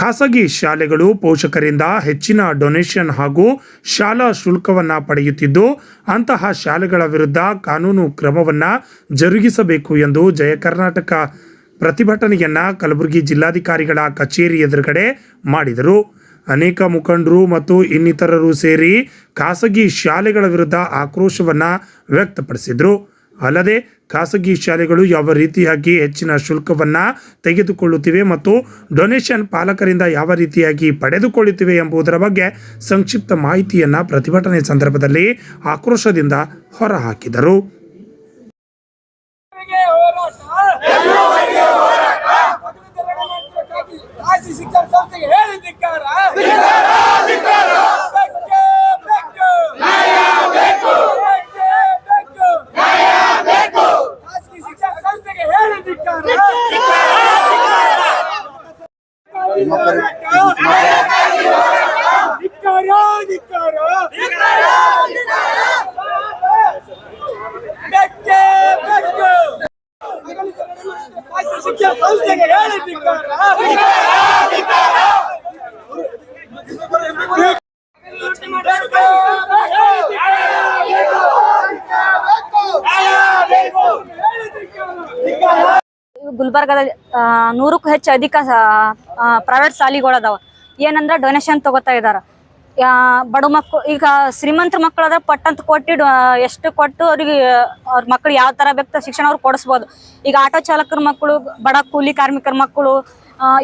ಖಾಸಗಿ ಶಾಲೆಗಳು ಪೋಷಕರಿಂದ ಹೆಚ್ಚಿನ ಡೊನೇಷನ್ ಹಾಗೂ ಶಾಲಾ ಶುಲ್ಕವನ್ನು ಪಡೆಯುತ್ತಿದ್ದು, ಅಂತಹ ಶಾಲೆಗಳ ವಿರುದ್ಧ ಕಾನೂನು ಕ್ರಮವನ್ನು ಜರುಗಿಸಬೇಕು ಎಂದು ಜಯ ಕರ್ನಾಟಕ ಪ್ರತಿಭಟನೆಯನ್ನು ಕಲಬುರಗಿ ಜಿಲ್ಲಾಧಿಕಾರಿಗಳ ಕಚೇರಿ ಎದುರುಗಡೆ ಮಾಡಿದರು. ಅನೇಕ ಮುಖಂಡರು ಮತ್ತು ಇನ್ನಿತರರು ಸೇರಿ ಖಾಸಗಿ ಶಾಲೆಗಳ ವಿರುದ್ಧ ಆಕ್ರೋಶವನ್ನು ವ್ಯಕ್ತಪಡಿಸಿದರು. ಅಲ್ಲದೆ ಖಾಸಗಿ ಶಾಲೆಗಳು ಯಾವ ರೀತಿಯಾಗಿ ಹೆಚ್ಚಿನ ಶುಲ್ಕವನ್ನು ತೆಗೆದುಕೊಳ್ಳುತ್ತಿವೆ ಮತ್ತು ಡೊನೇಷನ್ ಪಾಲಕರಿಂದ ಯಾವ ರೀತಿಯಾಗಿ ಪಡೆದುಕೊಳ್ಳುತ್ತಿವೆ ಎಂಬುದರ ಬಗ್ಗೆ ಸಂಕ್ಷಿಪ್ತ ಮಾಹಿತಿಯನ್ನು ಪ್ರತಿಭಟನೆ ಸಂದರ್ಭದಲ್ಲಿ ಆಕ್ರೋಶದಿಂದ ಹೊರಹಾಕಿದರು. ಶಿಕ್ಷಣ ಸಂಸ್ಥೆಗೆ ಧಿಕ್ಕಾರ ಬೆಕ್ಕೆ ಬೆಕ್ಕು ಖಾಸಗಿ ಶಿಕ್ಷಣ ಸಂಸ್ಥೆಗೆ ಹೇಳಿದ್ದಿಕ್ಕಾರ ಗುಲ್ಬರ್ಗದ ಆ, ನೂರಕ್ಕೂ ಹೆಚ್ಚು ಅಧಿಕ ಪ್ರೈವೇಟ್ ಶಾಲೆಗಳದಾವ ಏನಂದ್ರೆ ಡೊನೇಷನ್ ತಗೋತಾ ಇದ್ದಾರೆ ಬಡ ಮಕ್ಕಳು ಈಗ ಶ್ರೀಮಂತರ ಮಕ್ಕಳಾದ್ರೆ ಪಟ್ಟಂತ ಕೊಟ್ಟು ಎಷ್ಟು ಕೊಟ್ಟು ಅವ್ರಿಗೆ ಅವ್ರ ಮಕ್ಕಳು ಯಾವ ತರ ಬೇಕು ಶಿಕ್ಷಣ ಅವ್ರು ಕೊಡಿಸ್ಬೋದು. ಈಗ ಆಟೋ ಚಾಲಕರ ಮಕ್ಕಳು ಬಡ ಕೂಲಿ ಕಾರ್ಮಿಕರ ಮಕ್ಕಳು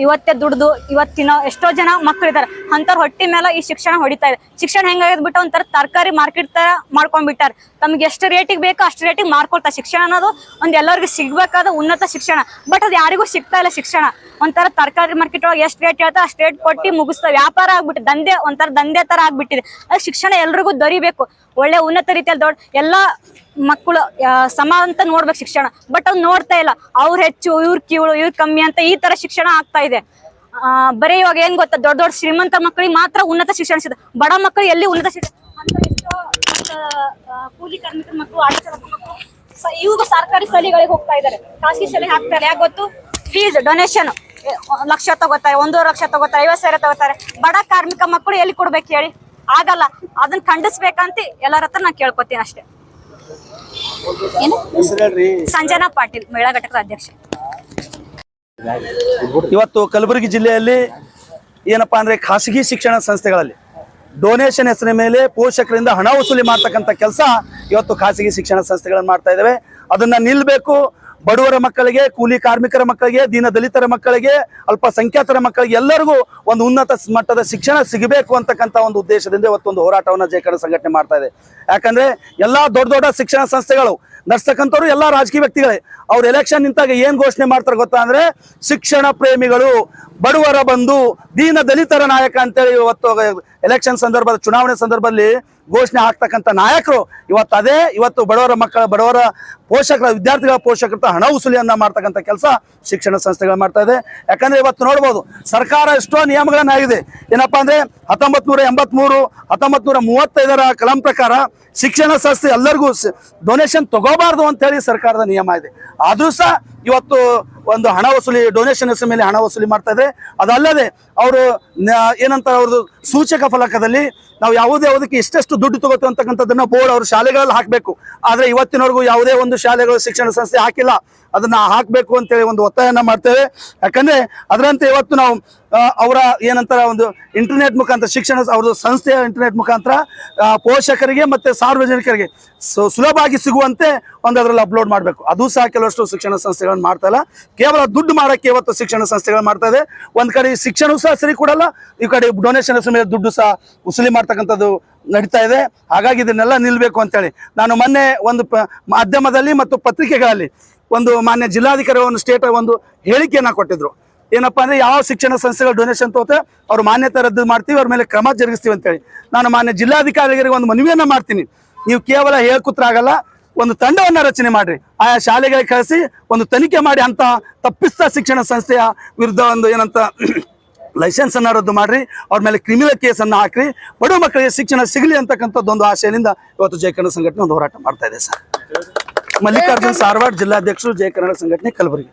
ಇವತ್ತೇ ದುಡ್ದು, ಇವತ್ತಿನ ಎಷ್ಟೋ ಜನ ಮಕ್ಕಳಿದ್ದಾರೆ ಅಂಥವ್ರ ಹೊಟ್ಟಿ ಮೇಲೆ ಈ ಶಿಕ್ಷಣ ಹೊಡಿತಾ ಇದೆ. ಶಿಕ್ಷಣ ಹೆಂಗಾಗದ್ ಬಿಟ್ಟು ಒಂಥರ ತರಕಾರಿ ಮಾರ್ಕೆಟ್ ತರ ಮಾಡ್ಕೊಂಡ್ಬಿಟ್ಟಾರ. ತಮ್ಗೆ ಎಷ್ಟು ರೇಟಿಗೆ ಬೇಕೋ ಅಷ್ಟು ರೇಟಿಗೆ ಮಾರ್ಕೊಳ್ತಾ ಶಿಕ್ಷಣ ಅನ್ನೋದು ಒಂದು ಎಲ್ಲರಿಗೂ ಸಿಗ್ಬೇಕಾದ ಉನ್ನತ ಶಿಕ್ಷಣ. ಬಟ್ ಅದು ಯಾರಿಗೂ ಸಿಗ್ತಾ ಇಲ್ಲ ಶಿಕ್ಷಣ. ಒಂಥರ ತರಕಾರಿ ಮಾರ್ಕೆಟ್ ಒಳಗೆ ಎಷ್ಟು ರೇಟ್ ಹೇಳ್ತಾ ಅಷ್ಟು ರೇಟ್ ಕೊಟ್ಟು ಮುಗಿಸ್ತಾ ವ್ಯಾಪಾರ ಆಗ್ಬಿಟ್ಟು, ದಂಧೆ, ಒಂಥರ ದಂಧೆ ತರ ಆಗ್ಬಿಟ್ಟಿದೆ. ಅದು ಶಿಕ್ಷಣ ಎಲ್ರಿಗೂ ದೊರಿಬೇಕು. ಒಳ್ಳೆ ಉನ್ನತ ರೀತಿಯಲ್ಲಿ ದೊಡ್ಡ, ಎಲ್ಲಾ ಮಕ್ಕಳು ಸಮ ಅಂತ ನೋಡ್ಬೇಕು ಶಿಕ್ಷಣ. ಬಟ್ ಅವ್ನು ನೋಡ್ತಾ ಇಲ್ಲ. ಅವ್ರು ಹೆಚ್ಚು, ಇವ್ರು ಕೀಳು, ಇವ್ರು ಕಮ್ಮಿ ಅಂತ ಈ ತರ ಶಿಕ್ಷಣ ಆಗ್ತಾ ಇದೆ. ಬರೀ ಇವಾಗ ಏನ್ ಗೊತ್ತಾ? ದೊಡ್ಡ ದೊಡ್ಡ ಶ್ರೀಮಂತ ಮಕ್ಕಳಿಗೆ ಮಾತ್ರ ಉನ್ನತ ಶಿಕ್ಷಣ ಸಿಗುತ್ತೆ ಬಡ ಮಕ್ಕಳು ಎಲ್ಲಿ ಉನ್ನತ ಶಿಕ್ಷಣ ಕೂಲಿ ಕಾರ್ಮಿಕರ ಮಕ್ಕಳು ಆಟೋ ಮಕ್ಕಳು ಇವಾಗ ಸರ್ಕಾರಿ ಶಾಲೆಗಳಿಗೆ ಹೋಗ್ತಾ ಇದ್ದಾರೆ ಖಾಸಗಿ ಶಾಲೆಗೆ ಹಾಕ್ತಾರೆ. ಯಾಕೆ ಗೊತ್ತು? ಫೀಸ್ ಡೊನೇಷನ್ ಲಕ್ಷ ತಗೋತಾರೆ, ಒಂದೂವರೆ ಲಕ್ಷ ತಗೋತಾರೆ, ಐವತ್ತು ಸಾವಿರ ತಗೋತಾರೆ. ಬಡ ಕಾರ್ಮಿಕ ಮಕ್ಕಳು ಎಲ್ಲಿ ಕೊಡ್ಬೇಕು ಹೇಳಿ? ಆಗಲ್ಲ. ಅದನ್ನ ಖಂಡಿಸ್ಬೇಕಂತ ಎಲ್ಲರ ಹತ್ರ ನಾನು ಕೇಳ್ಕೊತೀನಿ ಅಷ್ಟೇ. ಸಂಜನಾ ಪಾಟೀಲ್ ಮಹಿಳಾ ಘಟಕದ ಅಧ್ಯಕ್ಷ. ಇವತ್ತು ಕಲಬುರಗಿ ಜಿಲ್ಲೆಯಲ್ಲಿ ಏನಪ್ಪಾ ಅಂದ್ರೆ ಖಾಸಗಿ ಶಿಕ್ಷಣ ಸಂಸ್ಥೆಗಳಲ್ಲಿ ಡೊನೇಷನ್ ಹೆಸರಿನ ಮೇಲೆ ಪೋಷಕರಿಂದ ಹಣ ವಸೂಲಿ ಮಾಡ್ತಕ್ಕಂಥ ಕೆಲಸ ಇವತ್ತು ಖಾಸಗಿ ಶಿಕ್ಷಣ ಸಂಸ್ಥೆಗಳನ್ನು ಮಾಡ್ತಾ ಇದ್ದಾವೆ ಅದನ್ನ ನಿಲ್ಬೇಕು ಬಡವರ ಮಕ್ಕಳಿಗೆ, ಕೂಲಿ ಕಾರ್ಮಿಕರ ಮಕ್ಕಳಿಗೆ, ದೀನ ದಲಿತರ ಮಕ್ಕಳಿಗೆ, ಅಲ್ಪಸಂಖ್ಯಾತರ ಮಕ್ಕಳಿಗೆ ಎಲ್ಲರಿಗೂ ಒಂದು ಉನ್ನತ ಮಟ್ಟದ ಶಿಕ್ಷಣ ಸಿಗಬೇಕು ಅಂತಕ್ಕಂಥ ಒಂದು ಉದ್ದೇಶದಿಂದ ಇವತ್ತೊಂದು ಹೋರಾಟವನ್ನು ಜಯಕರ ಸಂಘಟನೆ ಮಾಡ್ತಾ ಇದೆ. ಯಾಕಂದ್ರೆ ಎಲ್ಲಾ ದೊಡ್ಡ ದೊಡ್ಡ ಶಿಕ್ಷಣ ಸಂಸ್ಥೆಗಳು ನಡ್ಸ್ತಕ್ಕಂಥವ್ರು ಎಲ್ಲಾ ರಾಜಕೀಯ ವ್ಯಕ್ತಿಗಳೇ, ಅವ್ರು ಎಲೆಕ್ಷನ್ ನಿಂತಾಗ ಏನ್ ಘೋಷಣೆ ಮಾಡ್ತಾರೆ ಗೊತ್ತಾ ಅಂದ್ರೆ, ಶಿಕ್ಷಣ ಪ್ರೇಮಿಗಳು, ಬಡವರ ಬಂಧು, ದೀನ ದಲಿತರ ನಾಯಕ ಅಂತೇಳಿ ಇವತ್ತು ಎಲೆಕ್ಷನ್ ಸಂದರ್ಭದ ಚುನಾವಣೆ ಸಂದರ್ಭದಲ್ಲಿ ಘೋಷಣೆ ಆಗ್ತಕ್ಕಂಥ ನಾಯಕರು ಇವತ್ತು ಅದೇ, ಇವತ್ತು ಬಡವರ ಮಕ್ಕಳ, ಬಡವರ ಪೋಷಕರ, ವಿದ್ಯಾರ್ಥಿಗಳ ಪೋಷಕರ ಹಣ ವಸೂಲಿಯನ್ನು ಮಾಡ್ತಕ್ಕಂಥ ಕೆಲಸ ಶಿಕ್ಷಣ ಸಂಸ್ಥೆಗಳು ಮಾಡ್ತಾ ಇದೆ. ಯಾಕಂದ್ರೆ ಇವತ್ತು ನೋಡ್ಬೋದು, ಸರ್ಕಾರ ಎಷ್ಟೋ ನಿಯಮಗಳನ್ನ ಆಗಿದೆ. ಏನಪ್ಪ ಅಂದ್ರೆ ಹತ್ತೊಂಬತ್ತು ನೂರ ಎಂಬತ್ಮೂರು ಹತ್ತೊಂಬತ್ತು ಮೂವತ್ತೈದರ ಕಲಂ ಪ್ರಕಾರ ಶಿಕ್ಷಣ ಸಂಸ್ಥೆ ಎಲ್ಲರಿಗೂ ಡೊನೇಷನ್ ತಗೋಬಾರ್ದು ಅಂತ ಹೇಳಿ ಸರ್ಕಾರದ ನಿಯಮ ಇದೆ. ಆದರೂ ಸಹ ಇವತ್ತು ಒಂದು ಹಣ ವಸೂಲಿ ಡೊನೇಷನ್ ಹೆಸರು ಮೇಲೆ ಹಣ ವಸೂಲಿ ಮಾಡ್ತಾ ಇದೆ. ಅದಲ್ಲದೆ ಅವರು ಏನಂತ ಅವ್ರದ್ದು ಸೂಚಕ ಫಲಕದಲ್ಲಿ ನಾವು ಯಾವುದೇ ಯಾವುದಕ್ಕೆ ಇಷ್ಟೆಷ್ಟು ದುಡ್ಡು ತಗೋತೀವಿ ಅಂತಕ್ಕಂಥದ್ದನ್ನ ಬೋರ್ಡ್ ಅವರು ಶಾಲೆಗಳಲ್ಲಿ ಹಾಕಬೇಕು. ಆದರೆ ಇವತ್ತಿನವರೆಗೂ ಯಾವುದೇ ಒಂದು ಶಾಲೆಗಳು, ಶಿಕ್ಷಣ ಸಂಸ್ಥೆ ಹಾಕಿಲ್ಲ. ಅದನ್ನ ಹಾಕಬೇಕು ಅಂತೇಳಿ ಒಂದು ಒತ್ತಾಯನ ಮಾಡ್ತೇವೆ. ಯಾಕಂದ್ರೆ ಅದರಂತೆ ಇವತ್ತು ನಾವು ಅವರ ಏನಂತಾರೆ ಒಂದು ಇಂಟರ್ನೆಟ್ ಮುಖಾಂತರ, ಶಿಕ್ಷಣ ಅವ್ರದ್ದು ಸಂಸ್ಥೆಯ ಇಂಟರ್ನೆಟ್ ಮುಖಾಂತರ ಪೋಷಕರಿಗೆ ಮತ್ತೆ ಸಾರ್ವಜನಿಕರಿಗೆ ಸುಲಭವಾಗಿ ಸಿಗುವಂತೆ ಒಂದು ಅದರಲ್ಲಿ ಅಪ್ಲೋಡ್ ಮಾಡಬೇಕು. ಅದು ಸಹ ಕೆಲವಷ್ಟು ಶಿಕ್ಷಣ ಸಂಸ್ಥೆಗಳನ್ನು ಮಾಡ್ತಾ ಇಲ್ಲ. ಕೇವಲ ದುಡ್ಡು ಮಾಡೋಕ್ಕೆ ಇವತ್ತು ಶಿಕ್ಷಣ ಸಂಸ್ಥೆಗಳು ಮಾಡ್ತಾ ಇದೆ. ಒಂದು ಕಡೆ ಶಿಕ್ಷಣ ಸಹ ಸರಿ ಕೊಡಲ್ಲ, ಈ ಕಡೆ ಡೊನೇಷನ್ ಮೇಲೆ ದುಡ್ಡು ಸಹ ವಸೂಲಿ ಮಾಡ್ತಕ್ಕಂಥದ್ದು ನಡೀತಾ ಇದೆ. ಹಾಗಾಗಿ ಇದನ್ನೆಲ್ಲ ನಿಲ್ಲಬೇಕು ಅಂತೇಳಿ. ನಾನು ಮೊನ್ನೆ ಒಂದು ಮಾಧ್ಯಮದಲ್ಲಿ ಮತ್ತು ಪತ್ರಿಕೆಗಳಲ್ಲಿ ಒಂದು ಮಾನ್ಯ ಜಿಲ್ಲಾಧಿಕಾರಿ ಒಂದು ಸ್ಟೇಟ್ ಒಂದು ಹೇಳಿಕೆಯನ್ನ ಕೊಟ್ಟಿದ್ರು. ಏನಪ್ಪಾ ಅಂದ್ರೆ ಯಾವ ಶಿಕ್ಷಣ ಸಂಸ್ಥೆಗಳು ಡೊನೇಷನ್ ತೋತೆ, ಅವರು ಮಾನ್ಯತೆ ರದ್ದು ಮಾಡ್ತೀವಿ, ಅವ್ರ ಮೇಲೆ ಕ್ರಮ ಜರುಗಿಸ್ತೀವಿ ಅಂತೇಳಿ. ನಾನು ಮಾನ್ಯ ಜಿಲ್ಲಾಧಿಕಾರಿಗಳಿಗೆ ಒಂದು ಮನವಿಯನ್ನ ಮಾಡ್ತೀನಿ. ನೀವು ಕೇವಲ ಹೇಳ್ಕೂತ್ರಾಗಲ್ಲ ಒಂದು ತಂಡವನ್ನು ರಚನೆ ಮಾಡ್ರಿ. ಆಯಾ ಶಾಲೆಗಳಿಗೆ ಕಳಿಸಿ ಒಂದು ತನಿಖೆ ಮಾಡಿ ಅಂತ ತಪ್ಪಿಸ್ತ ಶಿಕ್ಷಣ ಸಂಸ್ಥೆಯ ವಿರುದ್ಧ ಒಂದು ಏನಂತ ಲೈಸೆನ್ಸ್ ಅನ್ನ ರದ್ದು ಮಾಡ್ರಿ. ಅವ್ರ ಮೇಲೆ ಕ್ರಿಮಿನಲ್ ಕೇಸ್ ಅನ್ನ ಹಾಕ್ರಿ. ಬಡ ಮಕ್ಕಳಿಗೆ ಶಿಕ್ಷಣ ಸಿಗಲಿ ಅಂತಕ್ಕಂಥದ್ದು ಒಂದು ಆಶಯದಿಂದ ಇವತ್ತು ಜಯ ಕನ್ನಡ ಸಂಘಟನೆ ಒಂದು ಹೋರಾಟ ಮಾಡ್ತಾ ಇದೆ ಸರ್. ಮಲ್ಲಿಕಾರ್ಜುನ್ ಸಾರವಾಡ್ ಜಿಲ್ಲಾಧ್ಯಕ್ಷರು ಜಯ ಕನ್ನಡ ಸಂಘಟನೆ ಕಲಬುರಗಿ.